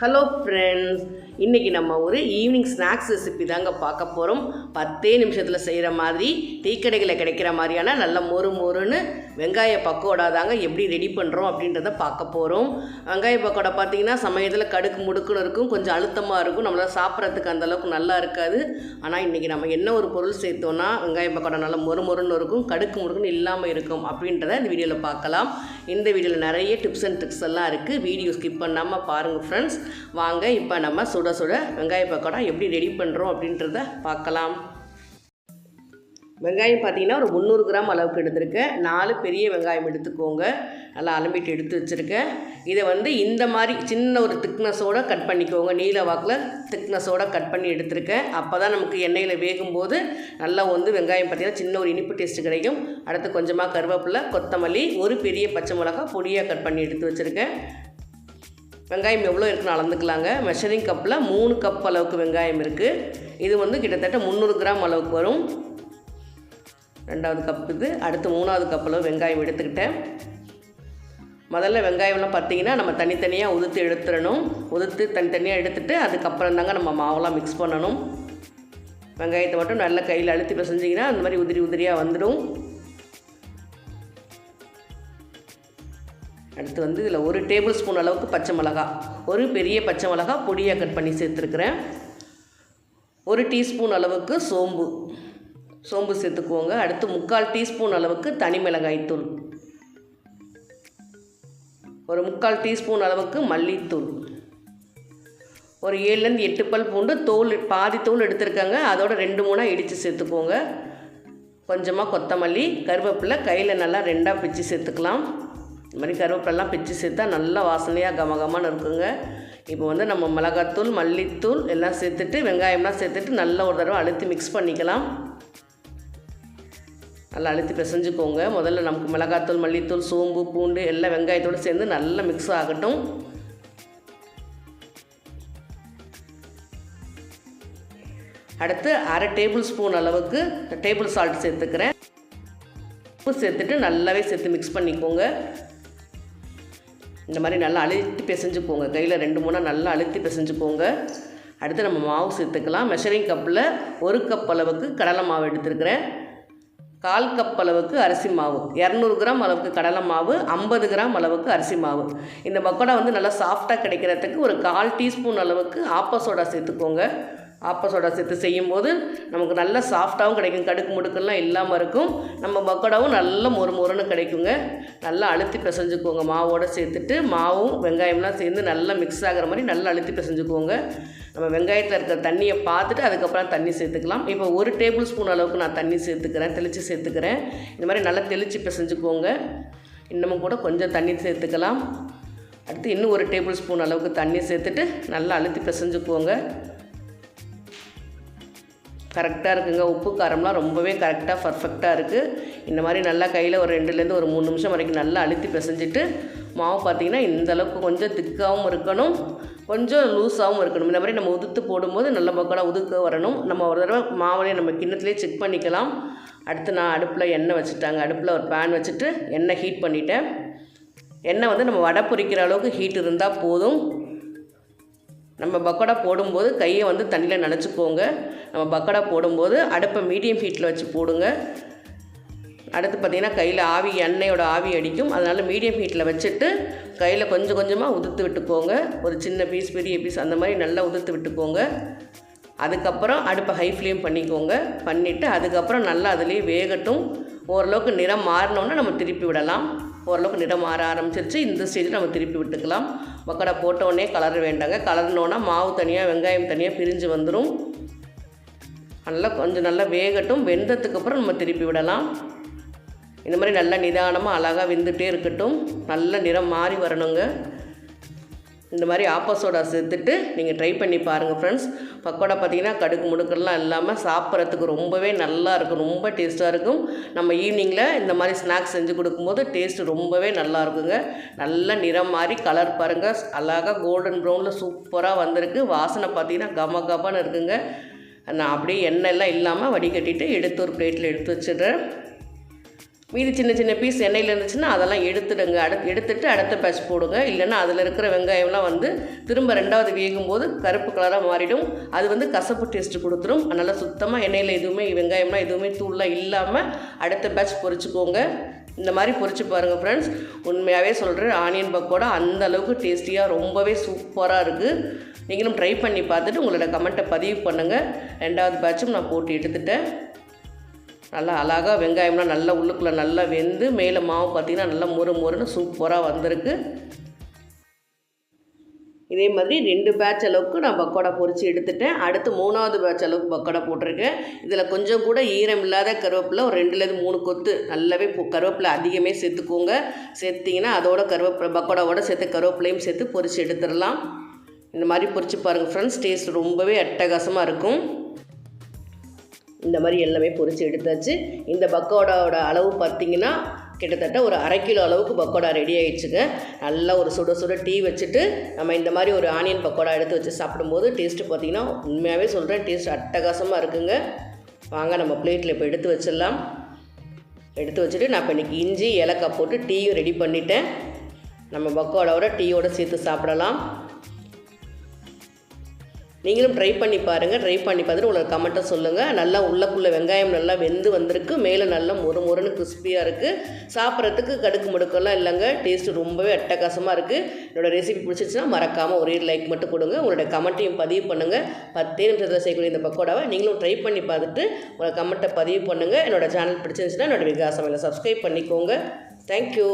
Hello friends இன்றைக்கி நம்ம ஒரு ஈவினிங் ஸ்நாக்ஸ் ரெசிபி தாங்க பார்க்க போகிறோம் பத்தே நிமிஷத்தில் செய்கிற மாதிரி டீ கடைகளில் கிடைக்கிற மாதிரியான நல்ல மொறு மொறுன்னு வெங்காய பக்கோடா தாங்க எப்படி ரெடி பண்ணுறோம் அப்படின்றத பார்க்க போகிறோம் வெங்காய பக்கோடா பார்த்தீங்கன்னா சமயத்தில் கடுக்கு முடுக்குன்னு இருக்கும். கொஞ்சம் அழுத்தமாக இருக்கும். நம்மளால் சாப்பிட்றதுக்கு அந்தளவுக்கு நல்லா இருக்காது. ஆனால் இன்றைக்கி நம்ம என்ன ஒரு பொருள் சேர்த்தோன்னா வெங்காய பக்கோடா நல்லா மொறு மொறுன்னு இருக்கும் கடுக்கு முடுக்குன்னு இல்லாமல் இருக்கும் அப்படின்றத இந்த வீடியோவில் பார்க்கலாம். இந்த வீடியோவில் நிறைய டிப்ஸ் அண்ட் ட்ரிக்ஸ் எல்லாம் இருக்குது வீடியோ ஸ்கிப் பண்ணாமல் பாருங்கள் ஃப்ரெண்ட்ஸ் வாங்க இப்போ நம்ம சுட சுட வெங்காய பக்கோடா எப்படி ரெடி பண்ணுறோம் அப்படின்றத பார்க்கலாம். வெங்காயம் பார்த்தீங்கன்னா ஒரு முந்நூறு கிராம் அளவுக்கு எடுத்திருக்கேன். நாலு பெரிய வெங்காயம் எடுத்துக்கோங்க. நல்லா அலம்பிட்டு எடுத்து வச்சுருக்கேன். இதை வந்து இந்த மாதிரி சின்ன ஒரு திக்னஸோடு கட் பண்ணிக்கோங்க. நீல வாக்கில் திக்னஸோடு கட் பண்ணி எடுத்திருக்கேன். அப்போ தான் நமக்கு எண்ணெயில் வேகும்போது நல்லா வந்து வெங்காயம் பார்த்திங்கன்னா சின்ன ஒரு இனிப்பு டேஸ்ட் கிடைக்கும். அடுத்து கொஞ்சமாக கருவேப்பிலை கொத்தமல்லி ஒரு பெரிய பச்சை மிளகா பொடியாக கட் பண்ணி எடுத்து வச்சுருக்கேன். வெங்காயம் எவ்வளோ இருக்குன்னு அளந்துக்கலாங்க. மெஷரிங் கப்பில் மூணு கப் அளவுக்கு வெங்காயம் இருக்குது இது வந்து கிட்டத்தட்ட முந்நூறு கிராம் அளவுக்கு வரும். ரெண்டாவது கப் இது. அடுத்து மூணாவது கப் அளவு வெங்காயம் எடுத்துக்கிட்டேன். முதல்ல வெங்காயம்லாம் பார்த்தீங்கன்னா நம்ம தனித்தனியாக உதுத்து எடுத்துடணும். உதுத்து தனித்தனியாக எடுத்துகிட்டு அதுக்கப்புறம் தாங்க நம்ம மாவெல்லாம் மிக்ஸ் பண்ணணும். வெங்காயத்தை மட்டும் நல்லா கையில் அழுத்தி பிசைஞ்சிங்கன்னா அந்த மாதிரி உதிரி உதிரியாக வந்துடும். அடுத்து வந்து இதில் ஒரு டேபிள் ஸ்பூன் அளவுக்கு பச்சை மிளகா. ஒரு பெரிய பச்சை மிளகா பொடியாக கட் பண்ணி சேர்த்துருக்குறேன். ஒரு டீஸ்பூன் அளவுக்கு சோம்பு. சோம்பு சேர்த்துக்குவோங்க அடுத்து முக்கால் டீஸ்பூன் அளவுக்கு தனி மிளகாய் தூள். ஒரு முக்கால் டீஸ்பூன் அளவுக்கு மல்லித்தூள். ஒரு ஏழுலேருந்து எட்டு பல் பூண்டு தோல் பாதி தோல் எடுத்திருக்காங்க. அதோட ரெண்டு மூணாக இடித்து சேர்த்துக்கோங்க. கொஞ்சமாக கொத்தமல்லி கருவேப்பிலை கையில் நல்லா ரெண்டாக பிச்சு சேர்த்துக்கலாம். இது மாதிரி கருவேப்பிலெல்லாம் பிச்சு சேர்த்தா நல்லா வாசனையாக கமகமான இருக்குங்க. இப்போ வந்து நம்ம மிளகாத்தூள் மல்லித்தூள் எல்லாம் சேர்த்துட்டு வெங்காயம்லாம் சேர்த்துட்டு நல்லா ஒரு தடவை அழுத்தி மிக்ஸ் பண்ணிக்கலாம். நல்லா அழுத்தி பிசைஞ்சுக்கோங்க. முதல்ல நமக்கு மிளகாத்தூள் மல்லித்தூள் சோம்பு பூண்டு எல்லாம் வெங்காயத்தோடு சேர்ந்து நல்லா மிக்ஸ் ஆகட்டும். அடுத்து அரை டேபிள் ஸ்பூன் அளவுக்கு டேபிள் சால்ட் சேர்த்துக்கிறேன். உப்பு சேர்த்துட்டு நல்லாவே சேர்த்து மிக்ஸ் பண்ணிக்கோங்க. இந்த மாதிரி நல்லா அழுத்தி பிசைஞ்சுக்கோங்க கையில் ரெண்டு மூணாக நல்லா அழுத்தி பிசைஞ்சுக்கோங்க அடுத்து நம்ம மாவு சேர்த்துக்கலாம். மெஷரிங் கப்பில் ஒரு கப் அளவுக்கு கடலை மாவு எடுத்துருக்கிறேன். கால் கப் அளவுக்கு அரிசி மாவு. இரநூறு கிராம் அளவுக்கு கடலை மாவு ஐம்பது கிராம் அளவுக்கு அரிசி மாவு. இந்த பக்கோடா வந்து நல்லா சாஃப்டாக கிடைக்கிறதுக்கு ஒரு கால் டீஸ்பூன் அளவுக்கு ஆப்ப சோடா சேர்த்துக்கோங்க. ஆப்ப சோடா சேர்த்து செய்யும்போது நமக்கு நல்ல சாஃப்டாகவும் கிடைக்கும். கடுக்கு முடுக்கெல்லாம் இல்லாமல் இருக்கும். நம்ம பக்கோடாவும் நல்ல மொறு மொறுன்னு கிடைக்குங்க. நல்லா அழுத்தி பிசைஞ்சுக்கோங்க. மாவோடு சேர்த்துட்டு மாவும் வெங்காயம்லாம் சேர்ந்து நல்லா மிக்ஸ் ஆகிற மாதிரி நல்லா அழுத்தி பிசைஞ்சுக்கோங்க. நம்ம வெங்காயத்தில் இருக்கிற தண்ணியை பார்த்துட்டு அதுக்கப்புறம் தண்ணி சேர்த்துக்கலாம். இப்போ ஒரு டேபிள் ஸ்பூன் அளவுக்கு நான் தண்ணி சேர்த்துக்கிறேன். தெளித்து சேர்த்துக்கிறேன். இந்த மாதிரி நல்லா தெளித்து பிசைஞ்சுக்கோங்க. இன்னமும் கூட கொஞ்சம் தண்ணி சேர்த்துக்கலாம். அடுத்து இன்னும் ஒரு டேபிள் ஸ்பூன் அளவுக்கு தண்ணி சேர்த்துட்டு நல்லா அழுத்தி பிசைஞ்சுக்கோங்க. கரெக்டாக இருக்குங்க. உப்பு காரம்லாம் ரொம்பவே கரெக்டாக பர்ஃபெக்டாக இருக்குது இந்த மாதிரி நல்லா கையில் ஒரு ரெண்டுலேருந்து ஒரு மூணு நிமிஷம் வரைக்கும் நல்லா அழுத்தி பிசைஞ்சிட்டு மாவு பார்த்திங்கன்னா இந்த அளவுக்கு கொஞ்சம் திக்காகவும் இருக்கணும். கொஞ்சம் லூஸாகவும் இருக்கணும். இந்த மாதிரி நம்ம உதுத்து போடும்போது நல்ல பக்கம் உதுக்க வரணும். நம்ம ஒரு தடவை மாவுலேயே நம்ம கிண்ணத்துலேயே செக் பண்ணிக்கலாம். அடுத்து நான் அடுப்பில் எண்ணெய் வச்சுட்டாங்க. அடுப்பில் ஒரு பேன் வச்சுட்டு எண்ணெய் ஹீட் பண்ணிட்டேன். எண்ணெய் வந்து நம்ம வடை பொறிக்கிற அளவுக்கு ஹீட் இருந்தால் போதும். நம்ம பக்கோடா போடும்போது கையை வந்து தண்ணியில் நனைச்சிக்கோங்க. நம்ம பக்கோடா போடும்போது அடுப்பை மீடியம் ஹீட்டில் வச்சு போடுங்க. அடுத்து பார்த்திங்கன்னா கையில் ஆவி எண்ணெயோட ஆவி அடிக்கும். அதனால் மீடியம் ஹீட்டில் வச்சுட்டு கையில் கொஞ்சம் கொஞ்சமாக உதுத்து விட்டுக்கோங்க. ஒரு சின்ன பீஸ் பெரிய பீஸ் அந்த மாதிரி நல்லா உதுத்து விட்டுக்கோங்க. அதுக்கப்புறம் அடுப்பை ஹை ஃப்ளேம் பண்ணிக்கோங்க. பண்ணிவிட்டு அதுக்கப்புறம் நல்லா அதுலேயே வேகட்டும். ஓரளவுக்கு நிறம் மாறினோன்னே நம்ம திருப்பி விடலாம். ஓரளவுக்கு நிறம் மாற ஆரம்பிச்சிருச்சு. இந்த ஸ்டேஜில் நம்ம திருப்பி விட்டுக்கலாம். மக்கடை போட்டோடனே கலர் வேண்டாங்க. கலர்னோன்னா மாவு தனியாக வெங்காயம் தனியாக பிரிஞ்சு வந்துடும் நல்லா கொஞ்சம் நல்லா வேகட்டும். வெந்ததுக்கு அப்புறம் நம்ம திருப்பி விடலாம். இந்த மாதிரி நல்லா நிதானமாக அழகாக வெந்துகிட்டே இருக்கட்டும். நல்ல நிறம் மாறி வரணுங்க. இந்த மாதிரி ஆப்போசோடா சேர்த்துட்டு நீங்கள் ட்ரை பண்ணி பாருங்கள் ஃப்ரெண்ட்ஸ் பக்கோடா பார்த்தீங்கன்னா கடுக்கு முடுக்கெல்லாம் இல்லாமல் சாப்பிட்றதுக்கு ரொம்பவே நல்லா இருக்கும் ரொம்ப டேஸ்ட்டாக இருக்கும். நம்ம ஈவினிங்கில் இந்த மாதிரி ஸ்நாக்ஸ் செஞ்சு கொடுக்கும்போது டேஸ்ட்டு ரொம்பவே நல்லா இருக்குங்க. நல்ல நிறம் மாதிரி கலர் பாருங்கள் அழகாக கோல்டன் ப்ரௌனில் சூப்பராக வந்திருக்கு. வாசனை பார்த்தீங்கன்னா கம கபான்னு இருக்குங்க. நான் அப்படியே எண்ணெய் எல்லாம் இல்லாமல் வடிகட்டிட்டு எடுத்து ஒரு பிளேட்டில் எடுத்து வச்சிடுறேன். மீதி சின்ன சின்ன பீஸ் எண்ணெயில் இருந்துச்சுன்னா அதெல்லாம் எடுத்துடுங்க. அடுத்து எடுத்துட்டு அடுத்த பேட்ச் போடுங்க. இல்லைன்னா அதில் இருக்கிற வெங்காயம்லாம் வந்து திரும்ப ரெண்டாவது வேகும் போது கருப்பு கலராக மாறிடும். அது வந்து கசப்பு டேஸ்ட்டு கொடுத்துரும். அதனால் சுத்தமாக எண்ணெயில் எதுவுமே வெங்காயம்லாம் எதுவுமே தூள்லாம் இல்லாமல் அடுத்த பேட்ச் பொரிச்சுக்கோங்க. இந்த மாதிரி பொரிச்சு பாருங்கள் ஃப்ரெண்ட்ஸ் உண்மையாகவே சொல்கிறேன் ஆனியன் பக்கோடா அந்த அளவுக்கு டேஸ்டியாக ரொம்பவே சூப்பராக இருக்குது நீங்களும் ட்ரை பண்ணி பார்த்துட்டு உங்களோட கமெண்ட்டை பதிவு பண்ணுங்கள் ரெண்டாவது பேட்சும் நான் போட்டு எடுத்துட்டேன். நல்லா அழகாக வெங்காயம்லாம் நல்லா உள்ளுக்குள்ளே நல்லா வெந்து மேலே மாவு பார்த்திங்கன்னா நல்லா மொறு மொறுன்னு சூப்பராக வந்திருக்கு. இதே மாதிரி ரெண்டு பேட்ச் அளவுக்கு நான் பக்கோடா பொரித்து எடுத்துட்டேன். அடுத்து மூணாவது பேட்ச் அளவுக்கு பக்கோடா போட்டிருக்கேன். இதில் கொஞ்சம் கூட ஈரம் இல்லாத கருவேப்பிலை ஒரு ரெண்டுலேருந்து மூணு கொத்து நல்லாவே பொ- கருவேப்பிலை அதிகமே சேர்த்துக்கோங்க. சேர்த்திங்கன்னா அதோட கருவேப்பிலை பக்கோடாவோட சேர்த்து கருவேப்பிலையும் சேர்த்து பொரித்து எடுத்துடலாம். இந்த மாதிரி பொறிச்சு பாருங்கள் ஃப்ரெண்ட்ஸ் டேஸ்ட் ரொம்பவே அட்டகாசமாக இருக்கும். இந்த மாதிரி எல்லாமே பொரித்து எடுத்தாச்சு. இந்த பக்கோடாவோட அளவு பார்த்தீங்கன்னா கிட்டத்தட்ட ஒரு அரை கிலோ அளவுக்கு பக்கோடா ரெடி ஆயிடுச்சுங்க. நல்லா ஒரு சுட சுட டீ வச்சுட்டு நம்ம இந்த மாதிரி ஒரு ஆனியன் பக்கோடா எடுத்து வச்சு சாப்பிடும்போது டேஸ்ட்டு பார்த்திங்கன்னா உண்மையாகவே சொல்கிறேன் டேஸ்ட் அட்டகாசமாக இருக்குங்க. வாங்க நம்ம பிளேட்டில் இப்போ எடுத்து வச்சிடலாம். எடுத்து வச்சுட்டு நான் இப்போ இன்றைக்கி இஞ்சி ஏலக்காய் போட்டு டீயும் ரெடி பண்ணிட்டேன். நம்ம பக்கோடாவோட டீயோடு சேர்த்து சாப்பிடலாம். நீங்களும் ட்ரை பண்ணி பாருங்கள் ட்ரை பண்ணி பார்த்துட்டு உங்களோட கமெண்ட்டை சொல்லுங்கள் நல்லா உள்ளக்குள்ளே வெங்காயம் நல்லா வெந்து வந்திருக்கு. மேலே நல்லா மொறு மொறுன்னு கிறிஸ்பியாக இருக்குது சாப்பிட்றதுக்கு கடுக்கு முடுக்கெல்லாம் இல்லைங்க. டேஸ்ட்டு ரொம்பவே அட்டகாசமாக இருக்குது என்னோடய ரெசிபி பிடிச்சிருச்சுன்னா மறக்காமல் ஒரே லைக் மட்டும் கொடுங்க. உங்களோட கமெண்ட்டையும் பதிவு பண்ணுங்கள் பத்தே நிமிஷத்தில் செய்யக்கூடிய இந்த பக்கோடாவை நீங்களும் ட்ரை பண்ணி பார்த்துட்டு உங்களோட கமெண்ட்டை பதிவு பண்ணுங்கள் என்னோட சேனல் பிடிச்சிருந்துச்சுன்னா என்னோட விகாசம் சப்ஸ்கிரைப் பண்ணிக்கோங்க. தேங்க்யூ